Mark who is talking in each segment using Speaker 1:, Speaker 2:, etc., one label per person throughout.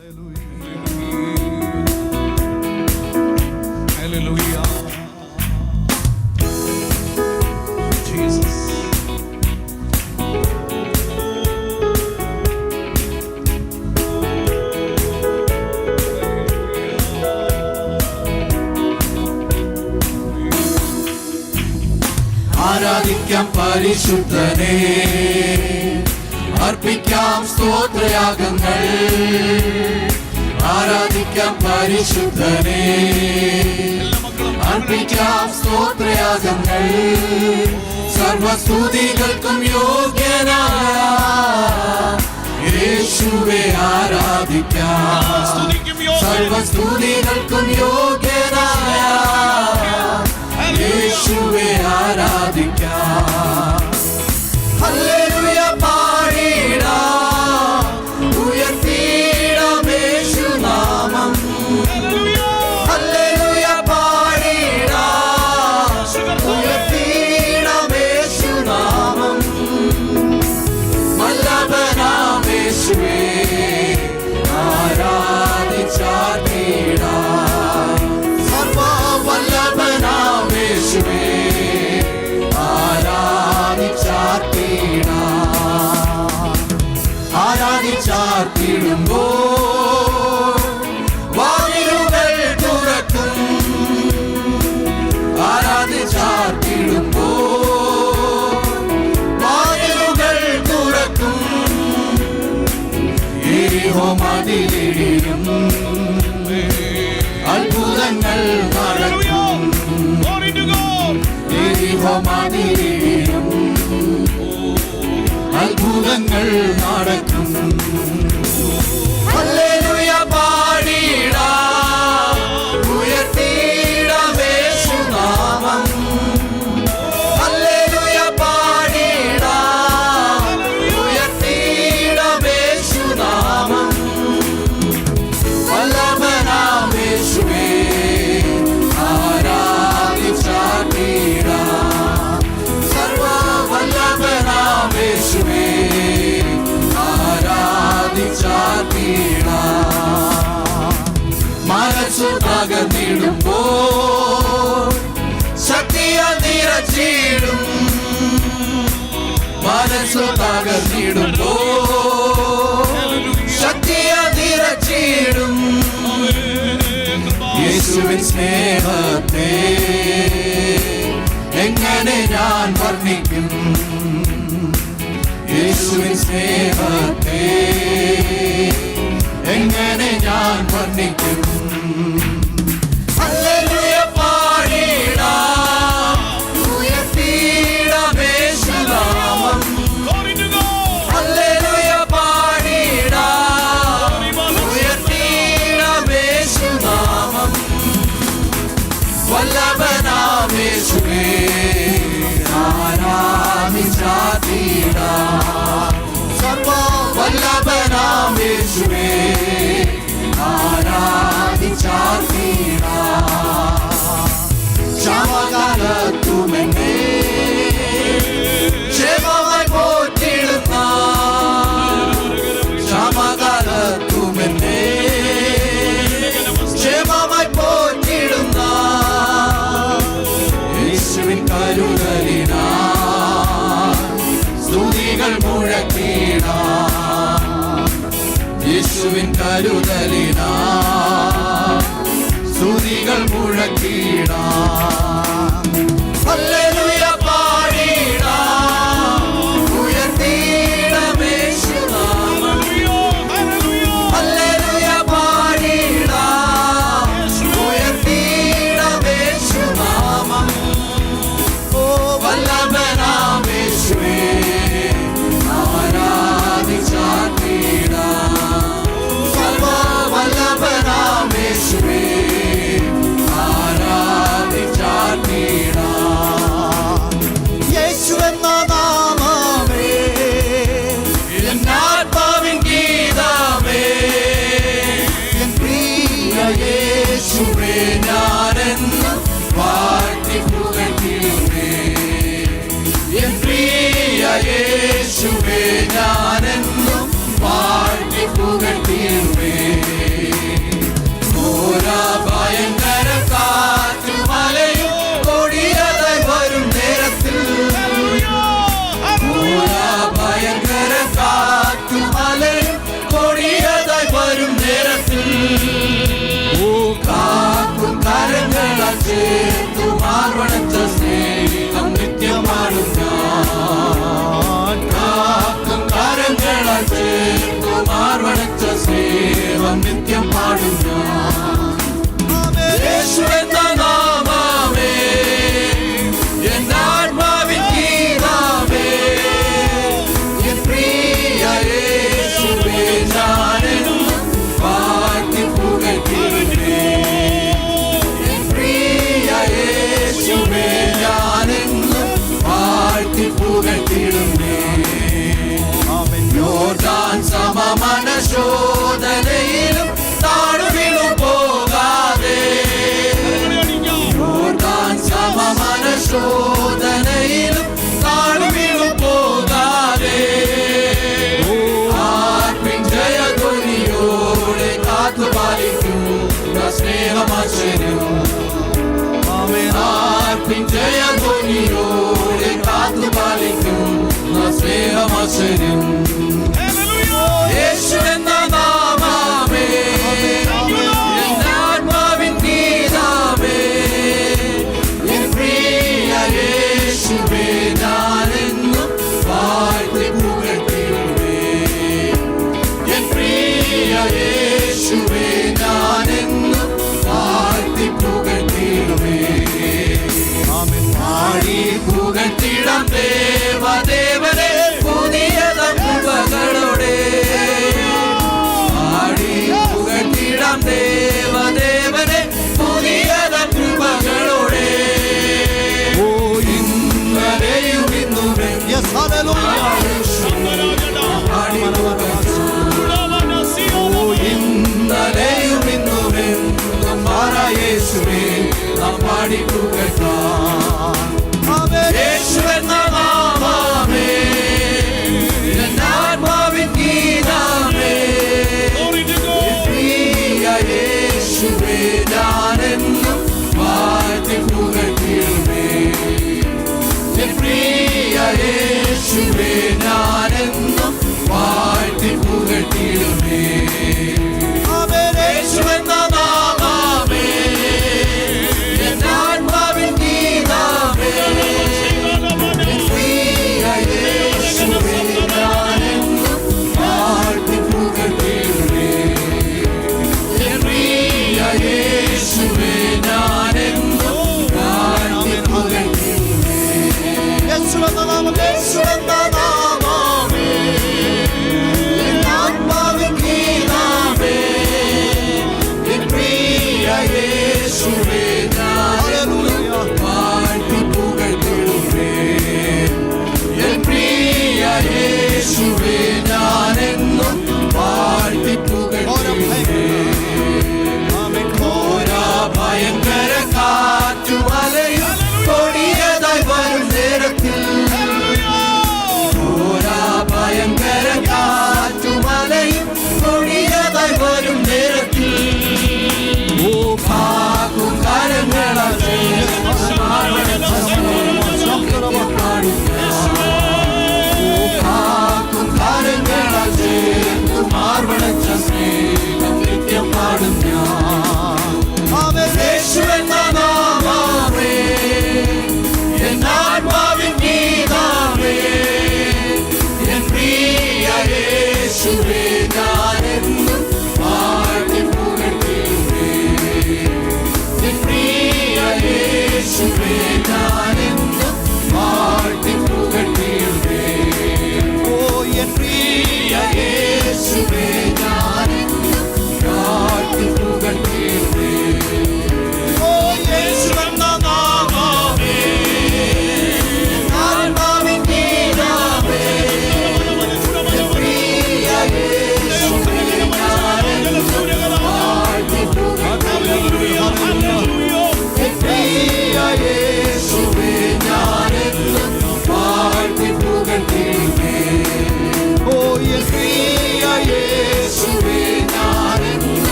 Speaker 1: Aleluia. Aleluia. Jesus.
Speaker 2: ആരാധിക്കാം പരിശുദ്ധനേ അർപ്പിക്കാം സ്തോത്രയാഗങ്ങൾ. ആരാധിക്കാം പരിശുദ്ധനെ. അർപ്പിക്കാം സ്തോത്രയാഗങ്ങൾ. സർവസ്തുതികൾക്കും യോഗ്യനായ യേശുവെ ആരാധിക്കാം. സർവസ്തുതികൾക്കും യോഗ്യനായ യേശുവെ ആരാധിക്കാം. Hallelujah. Lord. പാർത്തിടുമ്പോൾ അകന്നിടുമ്പോ ശക്തിയ നിറച്ചിടും. യേശുവിൻ സ്നേഹത്തെ എങ്ങനെ ഞാൻ വർണിക്കും? യേശുവിൻ സ്നേഹത്തെ എങ്ങനെ ഞാൻ യേശുവിൻ കരുതലിനാ. സ്തുതികൾ മുഴക്കിടാം ശോധനയിലും താഴ്വിളു പോകാതെ. ആത്മിൻ ജയധ്വനിയോടെ കാത്തു പാലിക്കൂ സ്നേഹമാശ്ചര്യം
Speaker 1: ആത്മിൻ
Speaker 2: ജയധ്വനിയോടെ കാത്തു
Speaker 1: പാലിക്കൂ സ്നേഹമാശ്ചര്യം
Speaker 2: Jesús, dan en la parte pura.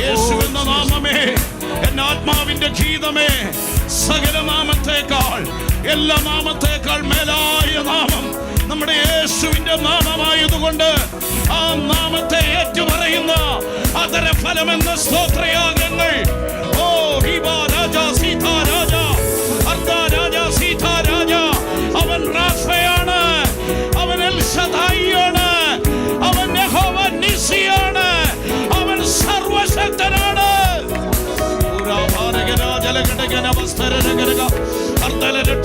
Speaker 2: യേശുവിന്റെ നാമമേ
Speaker 1: എന്റെ ആത്മാവിന്റെ ഗീതമേ സകല നാമത്തേക്കാൾ എല്ലാ നാമത്തേക്കാൾ മേലായ നാമം നമ്മുടെ യേശുവിന്റെ നാമമായതുകൊണ്ട് ആ നാമത്തെ ഏറ്റുപറയുന്ന അതര ഫലമെന്ന സ്തോത്രയാഗങ്ങൾ. ഓ ഹീബ രാജ സീത രാജ അർദ്ധ രാജ സീത രാജ അവൻ റാഫേ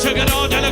Speaker 1: जगरो जल